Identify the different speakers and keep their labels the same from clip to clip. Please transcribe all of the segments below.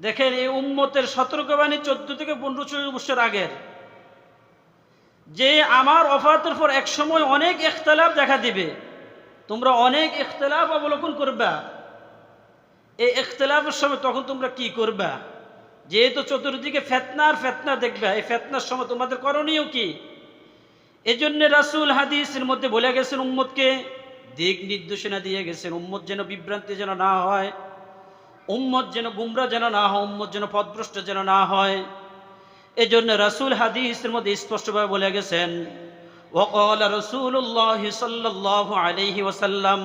Speaker 1: দেখেন, এই উম্মতের সতর্কবাণী চোদ্দ থেকে পনেরো বছর আগের। যে আমার অফাতের পর এক সময় অনেক ইখতলাফ দেখা দিবে। তোমরা অনেক ইখতলাফ অবলোকন করবা। এই ইখতলাফের সময় তখন তোমরা কি করবা? যেহেতু চতুর্দিকে ফেতনার ফেতনা দেখবা, এই ফেতনার সময় তোমাদের করণীয় কি? এজন্য রাসূল হাদিসের মধ্যে বলে গেছেন উম্মতকে, দিক নির্দেশনা দিয়ে গেছেন, উম্মত যেন বিভ্রান্তি যেন না হয়। উম্মত যেন গুমরা যেন না হয় উম্মত যেন পদভ্রষ্ট যেন না হয় এজন্য রাসূল হাদিসের মধ্যে স্পষ্টভাবে বলে গেছেন وقال رسول الله صلى الله عليه وسلم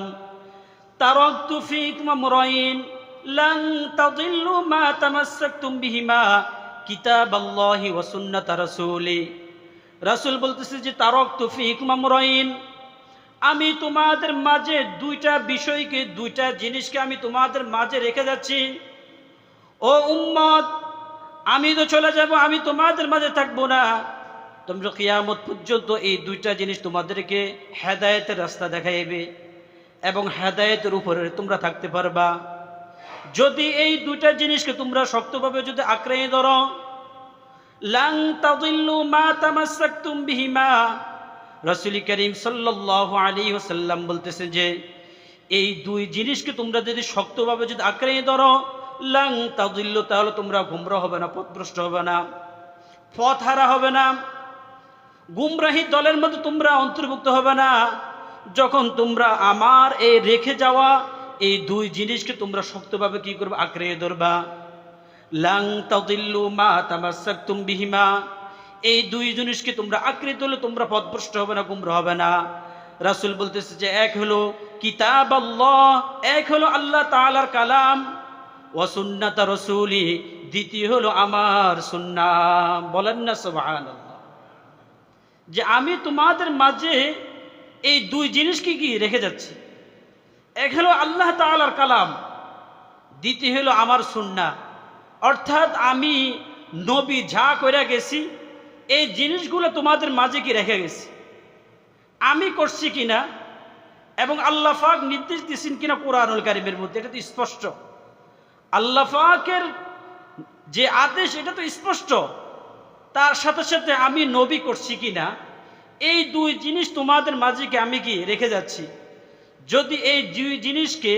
Speaker 1: تركت فيكم امرين لن تضلوا ما تمسكتم بهما كتاب الله وسنة رسوله রাসূল বলতেছে যে তারক ফিকুম আমরাইন আমি তোমাদের মাঝে দুইটা বিষয়কে, দুইটা জিনিসকে আমি তোমাদের মাঝে রেখে যাচ্ছি। ও উম্মত, আমি তো চলে যাব, আমি তোমাদের মাঝে থাকব না। তোমরা কিয়ামত পর্যন্ত এই দুইটা জিনিস তোমাদেরকে হেদায়েতের রাস্তা দেখাইবে এবং হেদায়েতের উপরে তোমরা থাকতে পারবা। যদি এই দুইটা জিনিসকে তোমরা শক্তভাবে যদি আঁকড়ে ধরো, লাং তাদিল্লু মা তামাসসাকতুম বিহিমা রাসূল করিম সাল্লাল্লাহু আলাইহি ওয়াসাল্লাম বলতেছেন যে, এই দুই জিনিসকে তোমরা যদি শক্তভাবে যদি আঁকড়ে ধরো, লাং তাদিল্লু তাহলে তোমরা গুমরা হবে না, পথভ্রষ্ট হবে না পথ হারা হবে না, গুমরাহি দলের মধ্যে তোমরা অন্তর্ভুক্ত হবে না। যখন তোমরা আমার এই রেখে যাওয়া, এই দুই জিনিসকে তোমরা শক্তভাবে কি করবে? আঁকড়ে ধরবা। লাং তাদিল্লু মা তামাসাকতুম বিহিমা এই দুই জিনিসকে তোমরা আঁকড়ে ধরলে তোমরা পথভ্রষ্ট হবে না, গুমরা হবে না? রাসূল বলতেছে যে এক হলো কিতাব আল্লাহ এক হলো আল্লাহ তাআলার কালাম, ওয়া সুন্নাত রাসূলি, দ্বিতীয় হলো আমার সুন্নাহ বলেন না, সুবহানাল্লাহ। যে আমি তোমাদের মাঝে এই দুই জিনিসকে কি রেখে যাচ্ছি? এক হলো আল্লাহ তাআলার কালাম, দ্বিতীয় হলো আমার সুন্নাহ অর্থাৎ আমি নবী যা করে গেছি এই জিনিসগুলো তোমাদের মাঝে কি রেখে গেছি? আমি করছি কিনা? এবং আল্লাহ পাক নির্দেশ দিয়েছেন কিনা কোরআনুল কারিমের মধ্যে? এটা তো স্পষ্ট। আল্লাহ পাকের যে আদেশ, এটা তো স্পষ্ট। তার সাথে সাথে আমি নবী করছি কিনা? এই দুই জিনিস তোমাদের মাঝে কি আমি কি রেখে যাচ্ছি? যদি এই দুই জিনিসকে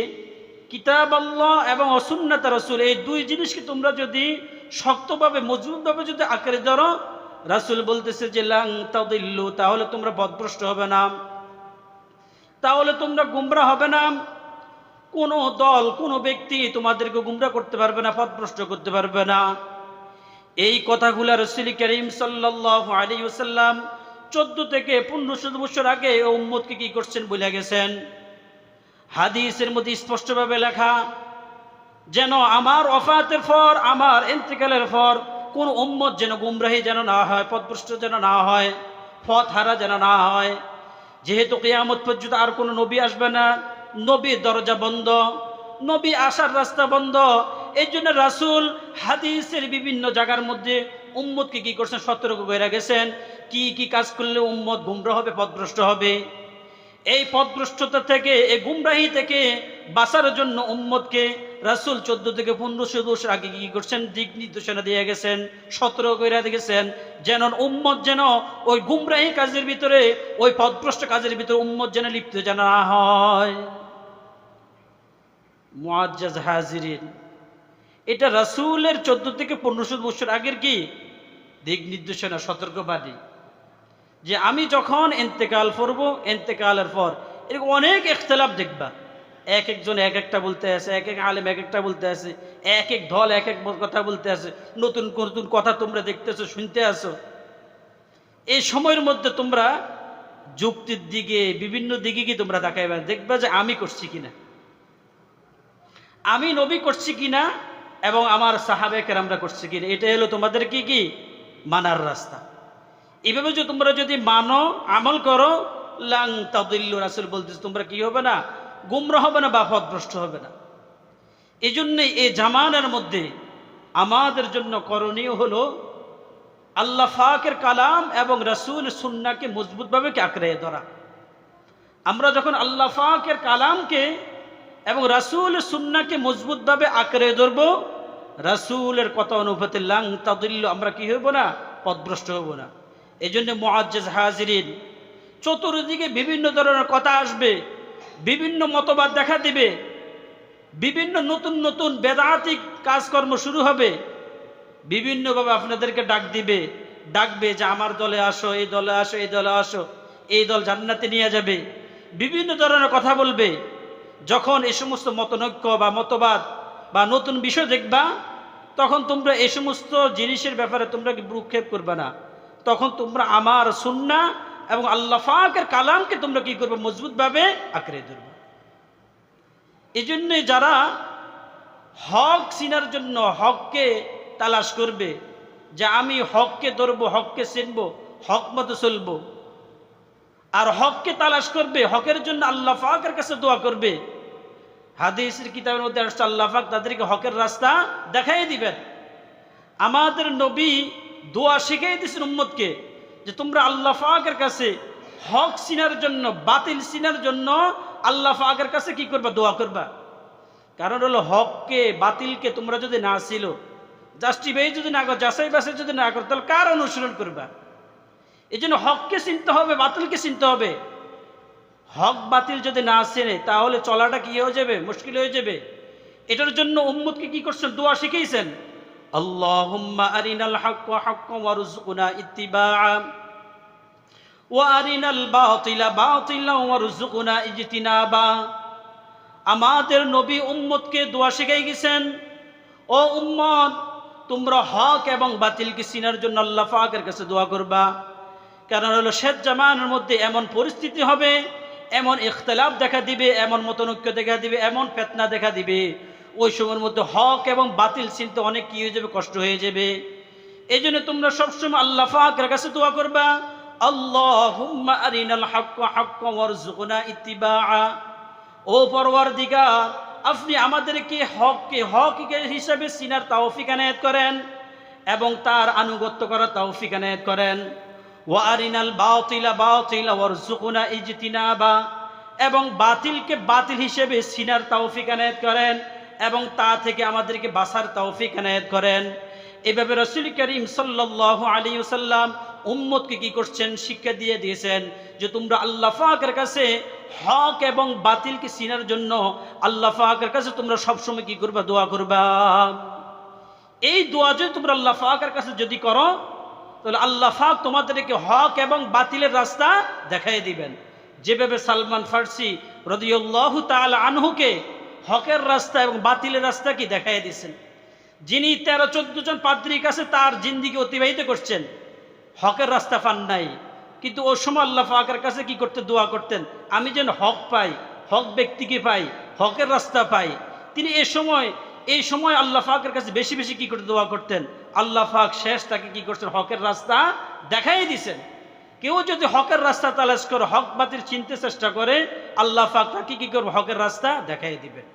Speaker 1: কিতাব আল্লাহ এবং অসুন্নাত রসুল, এই দুই জিনিসকে তোমরা যদি শক্তভাবে, মজবুতভাবে যদি আঁকড়ে ধরো রাসুল বলতেছে যে, লাং তাদিল্লু, তাহলে তোমরা পদভ্রষ্ট হবে না। তাহলে তোমরা গুমরা হবে না। কোনো দল, কোনো ব্যক্তি তোমাদেরকে গুমরা করতে পারবে না পথভ্রষ্ট করতে পারবে না। এই কথাগুলো রসুল করিম সাল্লাহ আলী ওসাল্লাম চোদ্দ থেকে পনেরোশো বছর আগে ও উম্মতকে কি করছেন বলে গেছেন। হাদিসের মধ্যে স্পষ্টভাবে লেখা, যেন আমার অফাতের পর, আমার এন্তেকালের পর কোন উম্মত যেন গুমরাহি যেন না হয়, পথভ্রষ্ট যেন না হয় পথ হারা যেন না হয়। যেহেতু কেয়ামত পর্যন্ত আর কোনো নবী আসবে না, নবীর দরজা বন্ধ, নবী আসার রাস্তা বন্ধ। এই জন্য রাসুল হাদিসের বিভিন্ন জায়গার মধ্যে উম্মতকে কি করছেন? সতর্ক করে গেছেন। কি কি কাজ করলে উম্মত গুমরা হবে, পথভ্রষ্ট হবে? এই পথভ্রষ্টতা থেকে, এই গুমরাহি থেকে বাঁচার জন্য উম্মদকে রাসুল চোদ্দ থেকে পনেরোশো বছর আগে কি করছেন? দিক নির্দেশনা দিয়ে গেছেন, সতর্ক করে গেছেন যেন উম্মত যেন ওই গুমরাহি কাজের ভিতরে, ওই পদভ্রষ্ট কাজের ভিতরে উম্মত যেন লিপ্ত যেন না হয়। মুআজ্জাজ হাজিরিন, এটা রাসূলের চোদ্দ থেকে পনেরোশো বছর আগের কি? দিক নির্দেশনা, সতর্কবাদী। যে আমি যখন এন্তেকাল করব এন্তেকালের পর এরকম অনেক ইখতলাফ দেখবা। এক একজন এক একটা বলতে আছে, এক এক আলেম এক একটা বলতে আছে, এক এক দল এক এক কথা বলতে আছে, নতুন নতুন কথা তোমরা দেখতেছো, শুনতে আসো এই সময়ের মধ্যে তোমরা যুক্তির দিকে, বিভিন্ন দিকে কি তোমরা দেখাইবে দেখবা যে আমি করছি কিনা। আমি নবী করছি কিনা এবং আমার সাহাবে আমরা করছি কিনা? এটা হলো তোমাদের কি কি? মানার রাস্তা। এইভাবে যদি তোমরা যদি মানো, আমল করো, লাং তাদিল্লু রাসুল বলতেছে, তোমরা কি হবে না? গুমরা হবে না বা পথভ্রষ্ট হবে না। এই জন্যে এই জামানার মধ্যে আমাদের জন্য করণীয় হলো আল্লাহ ফাকের কালাম এবং রাসুল সুন্নাকে মজবুতভাবে আঁকড়ে ধরা। আমরা যখন আল্লাহ ফাকের কালামকে এবং রাসুল সুন্নাকে মজবুতভাবে আঁকড়ে ধরবো, রাসূলের কথা অনুভূতি লাং তাদিল্য আমরা কি হইব না? পদভ্রষ্ট হব না। এই জন্য মোয়াজ্জেজ হাজিরিন, চতুর্দিকে বিভিন্ন ধরনের কথা আসবে, বিভিন্ন মতবাদ দেখা দিবে, বিভিন্ন নতুন নতুন বেদাতিক কাজকর্ম শুরু হবে, বিভিন্নভাবে আপনাদেরকে ডাক দিবে, ডাকবে যে আমার দলে আসো, এই দলে আসো, এই দলে আসো, এই দল জান্নাতে নিয়ে যাবে, বিভিন্ন ধরনের কথা বলবে, যখন এই সমস্ত মতনৈক্য বা মতবাদ বা নতুন বিষয় দেখবা, তখন তোমরা এই সমস্ত জিনিসের ব্যাপারে তোমরা কি ভ্রুক্ষেপ করবে না। তখন তোমরা আমার সুন্না এবং আল্লাহ ফাকের কালামকে তোমরা কি করবে? মজবুতভাবে আঁকড়ে ধরবে। এই জন্যে যারা হক চিনার জন্য হককে তালাশ করবে, যে আমি হককে ধরবো, হককে চিনবো, হক মতো চলবো, আর হককে তালাশ করবে, হকের জন্য আল্লাহ ফাকের কাছে দোয়া করবে, হাদিসের কিতাবের মধ্যে আসছে, আল্লাহ পাক তাদেরকে হকের রাস্তা দেখাই দিবেন। আমাদের নবী দোয়া শিখাই দিয়েছেন উম্মতকে যে তোমরা আল্লাহ ফাকের কাছে হক চিনার জন্য, বাতিল চিনার জন্য আল্লাহ ফাকের কাছে কি করবা? দোয়া করবা। কারণ হলো হককে, বাতিলকে তোমরা যদি না ছিল, জাস্টিফাই যদি না করো, যাচাই বাছাই যদি না করো, তাহলে কার অনুসরণ করবা? এই জন্য হককে চিনতে হবে, বাতিলকে চিনতে হবে। হক, বাতিল যদি না চেনে, তাহলে চলাটা কি হয়ে যাবে? মুশকিল হয়ে যাবে। এটার জন্য উম্মতকে কি করছেন? দোয়া শিখিয়েছেন। আরিনাল হাক্কা হাক্কা ওয়ারজুকনা ইত্তিবাআ ওয়া আরিনাল বাতিলা বাতিলা ওয়ারজুকনা ইজতিনাবা। আমাদের নবী উম্মতকে দোয়া শিখাই গেছেন, ও উম্মত, তোমরা হক এবং বাতিলকে চিনার জন্য আল্লাহ পাকের কাছে দোয়া করবা। কারণ হলো শেষ জামানের মধ্যে এমন পরিস্থিতি হবে, এমন ইখতলাফ দেখা দিবে, এমন মতনৈক্য দেখা দিবে, এমন ফেতনা দেখা দিবে। ওই সময়ের মধ্যে হক এবং বাতিল চিনতে অনেক কি হয়ে যাবে, কষ্ট হয়ে যাবে। এই জন্য তোমরা সবসময় আল্লাহ ফাকের কাছে দোয়া করবা আল্লাহ আরিনাল হাক্কা হাক্কা ওয়ারজুকনা ইত্তিবাআ। ও পরওয়ার দিগার আপনি আমাদেরকে হককে হক হিসাবে সিনার তাওফিক আনায়াত করেন এবং তার আনুগত্য করার তাওফিক আনায়াত করেন। ওয়ারিনাল বাতিলা বাতিলা ওয়ারজুকুনা ইজতিনাবা। এবং বাতিলকে বাতিল হিসেবে সিনার তাওফিক আনায়াত করেন। এবং তা থেকে আমাদেরকে বাসার তৌফিক এনায়েত করেন। এভাবে রসুল করিম সাল্লাহ আলী সাল্লাম উম্মতকে কি করছেন? শিক্ষা দিয়ে দিয়েছেন যে তোমরা আল্লাহ কাছে হক এবং বাতিলকে চিনার জন্য আল্লাহ ফাকের কাছে তোমরা সবসময় কি করবা? দোয়া করবা। এই দোয়া যদি তোমরা আল্লাহ কাছে যদি করো, তাহলে আল্লাহ ফাক তোমাদেরকে হক এবং বাতিলের রাস্তা দেখাই দিবেন। যেভাবে সালমান ফার্সি রদিউল্লাহ তাল আনহুকে হকের রাস্তা এবং বাতিলের রাস্তা কি দেখাই দিয়েছেন যিনি তেরো, চোদ্দ জন পাদ্রির কাছে তার জিন্দিকে অতিবাহিত করছেন, হকের রাস্তা পান নাই। কিন্তু ও সময় আল্লাহ ফাকের কাছে কি করতে দোয়া করতেন? আমি যেন হক পাই, হক ব্যক্তিকে পাই, হকের রাস্তা পাই। তিনি এ সময় এই সময় আল্লাহ ফাকের কাছে বেশি বেশি কি করতে দোয়া করতেন? আল্লাহ ফাক শেষ তাকে কি করছেন? হকের রাস্তা দেখাই দিছেন। কেউ যদি হকের রাস্তা তালাশ করে, হক বাতিল চিনতে চেষ্টা করে, আল্লাহ ফাক তাকে কি করবে? হকের রাস্তা দেখাই দিবেন।